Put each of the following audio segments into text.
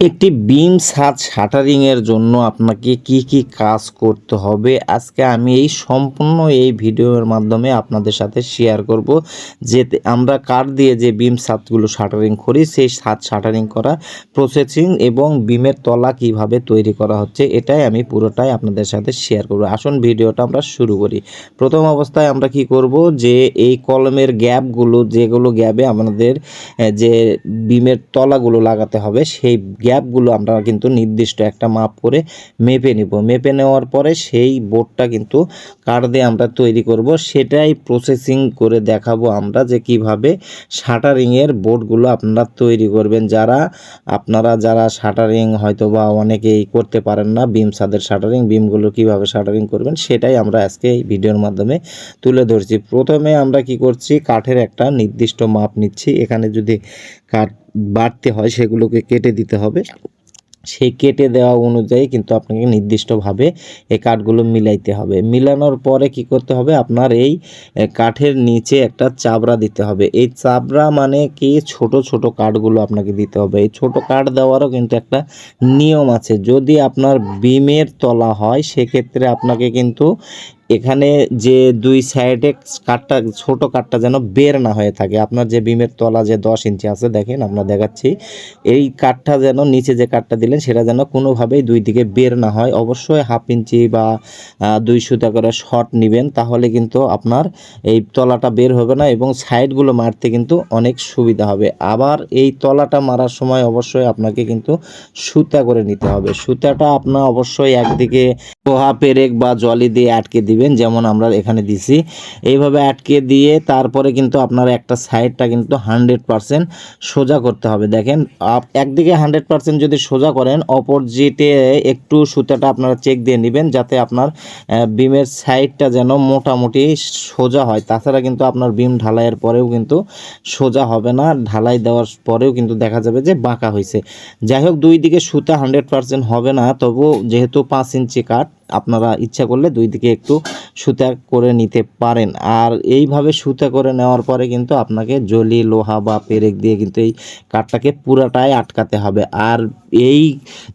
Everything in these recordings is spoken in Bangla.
একটি বিম সাজ শাটারিং এর জন্য আপনাকে কি কি কাজ করতে হবে? আজকে আমি এই সম্পূর্ণ এই ভিডিওর মাধ্যমে আপনাদের সাথে শেয়ার করব। যে আমরা কাঠ দিয়ে যে বিম ছাদগুলো শাটারিং করি, সেই ছাদ শাটারিং করা প্রসেসিং এবং বিমের তলা কীভাবে তৈরি করা হচ্ছে, এটাই আমি পুরোটাই আপনাদের সাথে শেয়ার করব। আসুন ভিডিওটা আমরা শুরু করি। প্রথম অবস্থায় আমরা কি করব? যে এই কলমের গ্যাপগুলো, যেগুলো গ্যাপে আমাদের যে বিমের তলাগুলো লাগাতে হবে, সেই গ্যাপগুলো আমরা কিন্তু নির্দিষ্ট একটা মাপ করে মেপে নিব। মেপে নেওয়ার পরে সেই বোর্ডটা কিন্তু কাঠ দিয়ে আমরা তৈরি করব সেটাই প্রসেসিং করে দেখাবো আমরা যে কীভাবে শাটারিংয়ের বোর্ডগুলো আপনারা তৈরি করবেন। যারা আপনারা যারা শাটারিং হয়তো বা অনেকেই করতে পারেন না বিম সাদের শাটারিং বিমগুলো কীভাবে শাটারিং করবেন সেটাই আমরা আজকে এই ভিডিওর মাধ্যমে তুলে ধরছি। প্রথমে আমরা কি করছি, কাঠের একটা নির্দিষ্ট মাপ নিচ্ছি। এখানে যদি কাঠ বাড়তে হয় সেগুলোকে কেটে দিতে হবে। সেই কেটে দেওয়া অনুযায়ী কিন্তু আপনাকে নির্দিষ্টভাবে এই কাঠগুলো মিলাইতে হবে। মিলানোর পরে কি করতে হবে? আপনার এই কাঠের নিচে একটা চাবড়া দিতে হবে। এই চাবড়া মানে কি? ছোট ছোট কাঠগুলো আপনাকে দিতে হবে। এই ছোট কাঠ দেওয়ারও কিন্তু একটা নিয়ম আছে। যদি আপনার বিমের তলা হয়, সেক্ষেত্রে আপনাকে কিন্তু এখানে যে দুই সাইডে কাঠটা, ছোট কাঠটা যেন বের না হয়ে থাকে। আপনার যে বিমের তলা যে দশ ইঞ্চি আছে, দেখেন আমরা দেখাচ্ছি। এই কাঠটা যেন, নিচে যে কাঠটা দিলেন, সেটা যেন কোনোভাবেই দুই দিকে বের না হয়। অবশ্যই হাফ ইঞ্চি বা দুই সুতা করে শর্ট নেবেন, তাহলে কিন্তু আপনার এই তলাটা বের হবে না এবং সাইডগুলো মারতে কিন্তু অনেক সুবিধা হবে। আবার এই তলাটা মারার সময় অবশ্যই আপনাকে কিন্তু সুতা করে নিতে হবে। সুতাটা আপনার অবশ্যই একদিকে পোহা, পেরেক বা জলি দিয়ে আটকে দিবেন, যেমন আমরা এখানে দিছি। এইভাবে আটকে দিয়ে তারপরে কিন্তু আপনার একটা সাইডটা কিন্তু হান্ড্রেড পারসেন্ট সোজা করতে হবে। দেখেন একদিকে হান্ড্রেড পারসেন্ট যদি সোজা করেন অপোজিটে একটু সুতাটা আপনারা চেক দিয়ে নেবেন, যাতে আপনার বিমের সাইডটা যেন মোটামুটি সোজা হয়। তাছাড়া কিন্তু আপনার বিম ঢালাইয়ের পরেও কিন্তু সোজা হবে না। ঢালাই দেওয়ার পরেও কিন্তু দেখা যাবে যে বাঁকা হয়েছে যাই হোক, দুই দিকে সুতা হান্ড্রেড পারসেন্ট হবে না তবু যেহেতু পাঁচ ইঞ্চি কাঠ আপনারা ইচ্ছা করলে দুই দিকে একটু সুতা করে নিতে পারেন। আর এইভাবে সুতা করে নেওয়ার পরে কিন্তু আপনাকে জলি, লোহা বা পেরেক দিয়ে কিন্তু এই কাঠটাকে পুরাটাই আটকাতে হবে। আর এই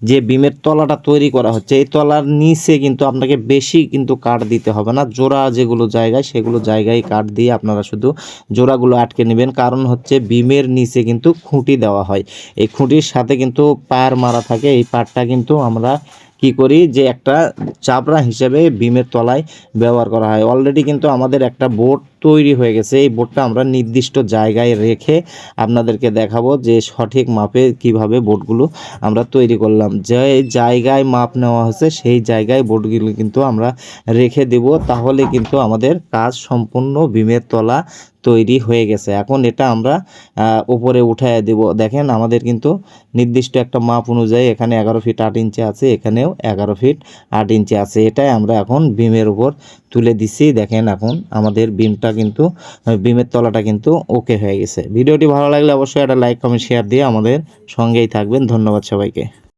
যে বিমের তলাটা তৈরি করা হচ্ছে, এই তলার নিচে কিন্তু আপনাকে বেশি কিন্তু কাঠ দিতে হবে না। জোড়া যেগুলো জায়গায়, সেগুলো জায়গায় কাঠ দিয়ে আপনারা শুধু জোড়াগুলো আটকে নেবেন। কারণ হচ্ছে বিমের নিচে কিন্তু খুঁটি দেওয়া হয়। এই খুঁটির সাথে কিন্তু পায়ের মারা থাকে। এই পাটটা কিন্তু আমরা কি করি যে একটা চাপড়া হিসেবে বিমের তলায় ব্যবহার করা হয়। অলরেডি কিন্তু আমাদের একটা বোর্ড তৈরি হয়ে গেছে। এই বোর্ডটা আমরা নির্দিষ্ট জায়গায় রেখে আপনাদেরকে দেখাবো যে সঠিক মাপে কীভাবে বোর্ডগুলো আমরা তৈরি করলাম। যে জায়গায় মাপ নেওয়া হয়েছে, সেই জায়গায় বোর্ডগুলো কিন্তু আমরা রেখে দেব। তাহলে কিন্তু আমাদের কাজ সম্পূর্ণ বিমের তলা তৈরি হয়ে গেছে। এখন এটা আমরা উপরে উঠায় দেব। দেখেন আমাদের কিন্তু নির্দিষ্ট একটা মাপ অনুযায়ী এখানে এগারো ফিট আট ইঞ্চি আছে, এখানেও এগারো ফিট আট ইঞ্চি আছে। এটাই আমরা এখন বিমের উপর তুলে দিছি, দেখেন এখন আমাদের বিমটা কিন্তু বিমের তলাটা কিন্তু ওকে হয়ে গেছে। ভিডিওটি ভালো লাগলে অবশ্যই একটা লাইক কমেন্ট শেয়ার দিয়ে আমাদের সঙ্গেই থাকবেন। ধন্যবাদ সবাইকে।